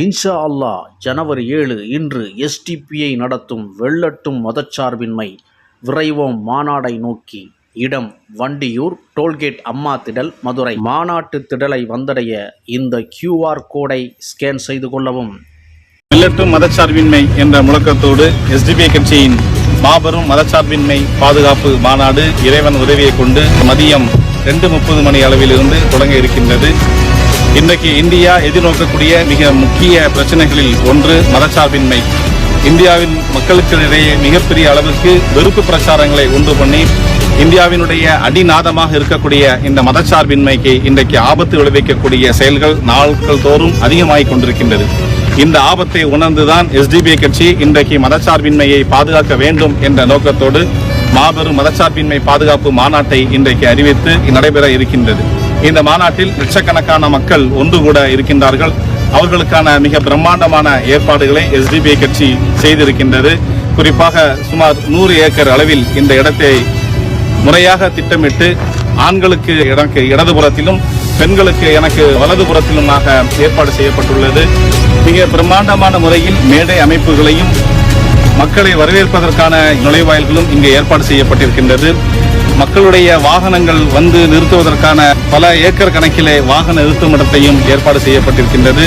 இன்ஷா அல்லாஹ் ஜனவரி ஏழு இன்று எஸ்டிபிஐ நடத்தும் வெள்ளட்டும் மதச்சார்பின்மை விரைவோம் மாநாடை நோக்கி. இடம் வண்டியூர் டோல்கேட் அம்மா திடல் மதுரை. மாநாட்டு திடலை வந்தடைய இந்த கியூஆர் கோடை ஸ்கேன் செய்து கொள்ளவும். வெள்ளட்டும் மதச்சார்பின்மை என்ற முழக்கத்தோடு எஸ்டிபிஐ கட்சியின் மாபெரும் மதச்சார்பின்மை பாதுகாப்பு மாநாடு இறைவன் உதவியை கொண்டு மதியம் ரெண்டு முப்பது மணி அளவிலிருந்து தொடங்க இருக்கின்றது. இன்றைக்கு இந்தியா எதிர்நோக்கக்கூடிய மிக முக்கிய பிரச்சனைகளில் ஒன்று மதச்சார்பின்மை. இந்தியாவின் மக்களுக்கிடையே மிகப்பெரிய அளவுக்கு வெறுப்பு பிரச்சாரங்களை உண்டு பண்ணி இந்தியாவினுடைய அடிநாதமாக இருக்கக்கூடிய இந்த மதச்சார்பின்மைக்கு இன்றைக்கு ஆபத்து விளைவிக்கக்கூடிய செயல்கள் நாட்கள் தோறும் அதிகமாகிக் கொண்டிருக்கின்றது. இந்த ஆபத்தை உணர்ந்துதான் எஸ்டிபிஐ கட்சி இன்றைக்கு மதச்சார்பின்மையை பாதுகாக்க வேண்டும் என்ற நோக்கத்தோடு மாபெரும் மதச்சார்பின்மை பாதுகாப்பு மாநாட்டை இன்றைக்கு அறிவித்து நடைபெற இருக்கின்றது. இந்த மாநாட்டில் லட்சக்கணக்கான மக்கள் ஒன்று கூட இருக்கின்றார்கள். அவர்களுக்கான மிக பிரம்மாண்டமான ஏற்பாடுகளை எஸ்டிபிஐ கட்சி செய்திருக்கின்றது. குறிப்பாக சுமார் நூறு ஏக்கர் அளவில் இந்த இடத்தை முறையாக திட்டமிட்டு ஆண்களுக்கு எனக்கு இடதுபுறத்திலும் பெண்களுக்கு எனக்கு வலதுபுறத்திலுமாக ஏற்பாடு செய்யப்பட்டுள்ளது. மிக பிரம்மாண்டமான முறையில் மேடை அமைப்புகளையும் மக்களை வரவேற்பதற்கான நுழைவாயில்களும் இங்கே ஏற்பாடு செய்யப்பட்டிருக்கின்றது. மக்களுடைய வாகனங்கள் வந்து நிறுத்துவதற்கான பல ஏக்கர் கணக்கிலே வாகன நிறுத்துமிடத்தையும் ஏற்பாடு செய்யப்பட்டிருக்கின்றது.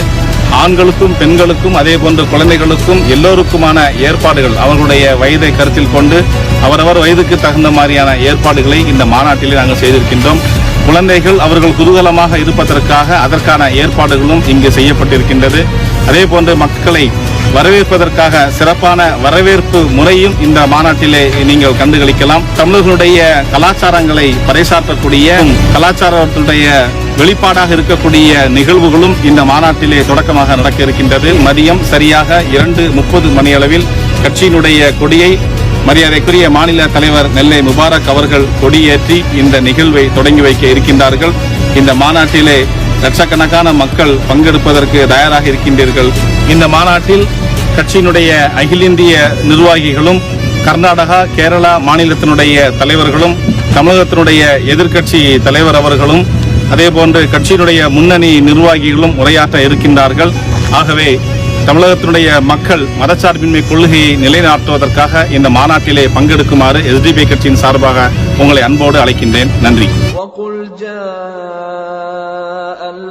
ஆண்களுக்கும் பெண்களுக்கும் அதே போன்று குழந்தைகளுக்கும் எல்லோருக்குமான ஏற்பாடுகள் அவர்களுடைய வயதை கருத்தில் கொண்டு அவரவர் வயதுக்கு தகுந்த மாதிரியான ஏற்பாடுகளை இந்த மாநாட்டிலே நாங்கள் செய்திருக்கின்றோம். குழந்தைகள் அவர்கள் குதூகலமாக இருப்பதற்காக அதற்கான ஏற்பாடுகளும் இங்கு செய்யப்பட்டிருக்கின்றது. அதே போன்று மக்களை வரவேற்பதற்காக சிறப்பான வரவேற்பு முறையும் இந்த மாநாட்டிலே நீங்கள் கண்டுகளிக்கலாம். தமிழர்களுடைய கலாச்சாரங்களை பறைசாற்றக்கூடிய கலாச்சாரத்துடைய வெளிப்பாடாக இருக்கக்கூடிய நிகழ்வுகளும் இந்த மாநாட்டிலே தொடக்கமாக நடக்க இருக்கின்றது மதியம் சரியாக இரண்டு முப்பது மணியளவில் கட்சியினுடைய கொடியை மரியாதைக்குரிய மாநில தலைவர் நெல்லை முபாரக் அவர்கள் கொடியேற்றி இந்த நிகழ்வை தொடங்கி வைக்க இருக்கின்றார்கள். இந்த மாநாட்டிலே லட்சக்கணக்கான மக்கள் பங்கெடுப்பதற்கு தயாராக இருக்கின்றீர்கள். இந்த மாநாட்டில் கட்சியினுடைய அகில இந்திய நிர்வாகிகளும் கர்நாடகா கேரளா மாநிலத்தினுடைய தலைவர்களும் தமிழகத்தினுடைய எதிர்க்கட்சி தலைவர் அவர்களும் அதே போன்று கட்சியினுடைய முன்னணி நிர்வாகிகளும் உரையாற்ற இருக்கின்றார்கள். ஆகவே தமிழகத்தினுடைய மக்கள் மதச்சார்பின்மை கொள்கையை நிலைநாட்டுவதற்காக இந்த மாநாட்டிலே பங்கெடுக்குமாறு எஸ்டிபி கட்சியின் சார்பாக உங்களை அன்போடு அழைக்கின்றேன். நன்றி.